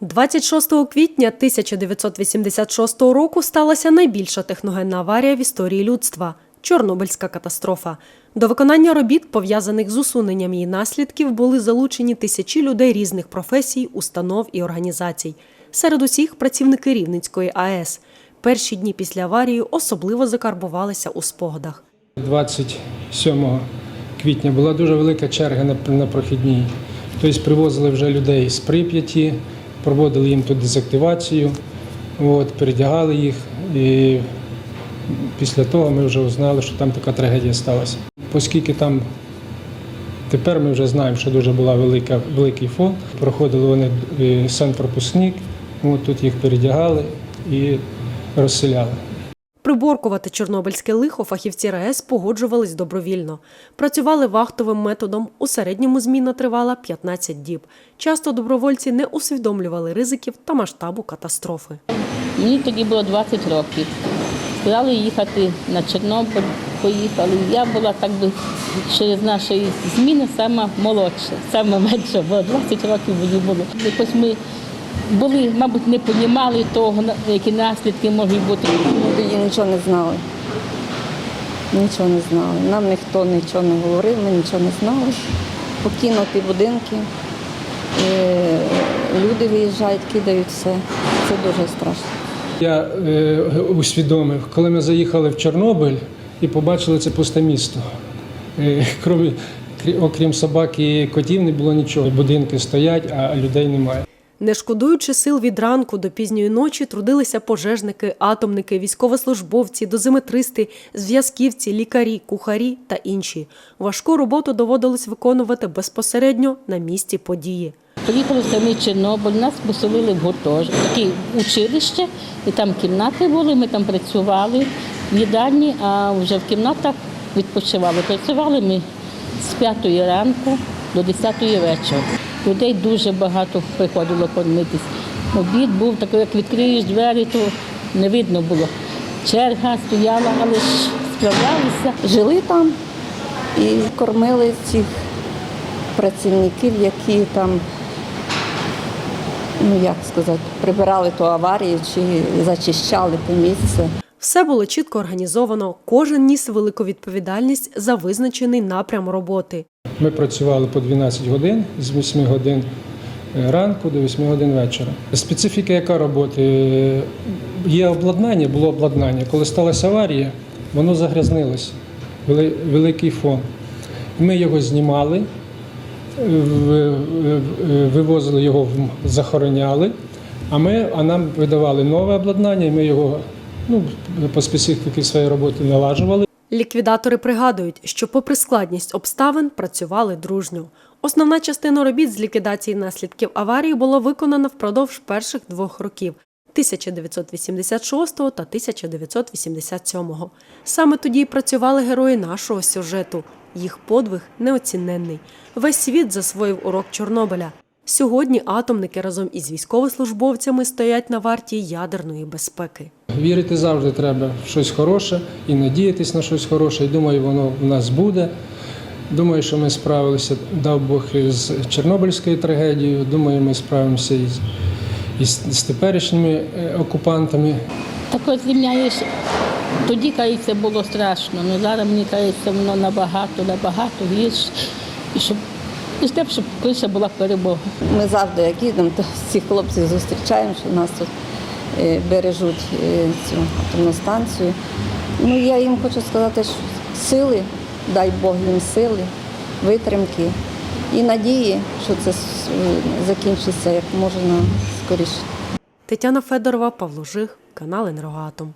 26 квітня 1986 року сталася найбільша техногенна аварія в історії людства Чорнобильська катастрофа. До виконання робіт, пов'язаних з усуненням її наслідків, були залучені тисячі людей різних професій, установ і організацій. Серед усіх працівники Рівненської АЕС. Перші дні після аварії особливо закарбувалися у спогадах. 27 квітня була дуже велика черга на, прохідній. Тобто привозили вже людей з Прип'яті, проводили їм тут дезактивацію, от, передягали їх. І після того ми вже узнали, що там така трагедія сталася. Оскільки там тепер ми вже знаємо, що дуже була велика, великий фонд, проходили вони е, санпропускник, от, тут їх передягали і розселяли. Приборкувати чорнобильське лихо фахівці РАЕС погоджувались добровільно. Працювали вахтовим методом. У середньому зміна тривала 15 діб. Часто добровольці не усвідомлювали ризиків та масштабу катастрофи. Мені тоді було 20 років. Сказали їхати на Чорнобиль, поїхали. Я була так би через нашої зміни сама молодша, сама менша, бо 20 років мені було. Якось ми були, мабуть, не розуміли того, які наслідки можуть бути. Ми тоді нічого не знали. Нічого не знали. Нам ніхто нічого не говорив, ми нічого не знали. Покинуті будинки, люди виїжджають, кидають все. Це дуже страшно. Я е, усвідомив, коли ми заїхали в Чорнобиль і побачили це пусте місто. Е, крім, окрім собак і котів не було нічого. Будинки стоять, а людей немає. Не шкодуючи сил від ранку до пізньої ночі, трудилися пожежники, атомники, військовослужбовці, дозиметристи, зв'язківці, лікарі, кухарі та інші. Важку роботу доводилось виконувати безпосередньо на місці події. Приїхали в самий Чорнобиль, нас поселили в гуртожиток, таке училище, і там кімнати були, ми там працювали в їдальні, а вже в кімнатах відпочивали. Працювали ми з 5 ранку до 10 вечора. Людей дуже багато приходило кормитись. Обід був такий, як відкриєш двері, то не видно було. Черга стояла, але ж справлялися. Жили там і кормили цих працівників, які там, ну як сказати, прибирали ту аварію чи зачищали те місце. Все було чітко організовано, кожен ніс велику відповідальність за визначений напрям роботи. Ми працювали по 12 годин з 8 годин е, ранку до 8 годин вечора. Специфіка яка роботи? Е, Є обладнання, було обладнання. Коли сталася аварія, воно загрязнилося. Великий фон. Ми його знімали, вивозили його, захороняли, а, ми, а нам видавали нове обладнання, і ми його ну, по специфіці своєї роботи налажували. Ліквідатори пригадують, що, попри складність обставин, працювали дружньо. Основна частина робіт з ліквідації наслідків аварії була виконана впродовж перших двох років 1986 та 1987. Саме тоді й працювали герої нашого сюжету. Їх подвиг неоціненний. Весь світ засвоїв урок Чорнобиля. Сьогодні атомники разом із військовослужбовцями стоять на варті ядерної безпеки. Вірити завжди треба в щось хороше і надіятись на щось хороше. І думаю, воно в нас буде. Думаю, що ми справилися, дав Бог, з Чорнобильською трагедією. Думаю, ми справимося із, із, з теперішніми е, окупантами. Так от звільняєш. Тоді, кажеться, було страшно, але зараз мені кажеться, воно набагато, набагато гірше. І щоб і щоб, щоб криша була перемога. Ми завжди, як їдемо, то всіх хлопців зустрічаємо, що нас тут е, бережуть е, цю атомну станцію. Ну, я їм хочу сказати, що сили, дай Бог їм сили, витримки і надії, що це е, закінчиться як можна скоріше. Тетяна Федорова, Павло Жих, канал Енергоатом.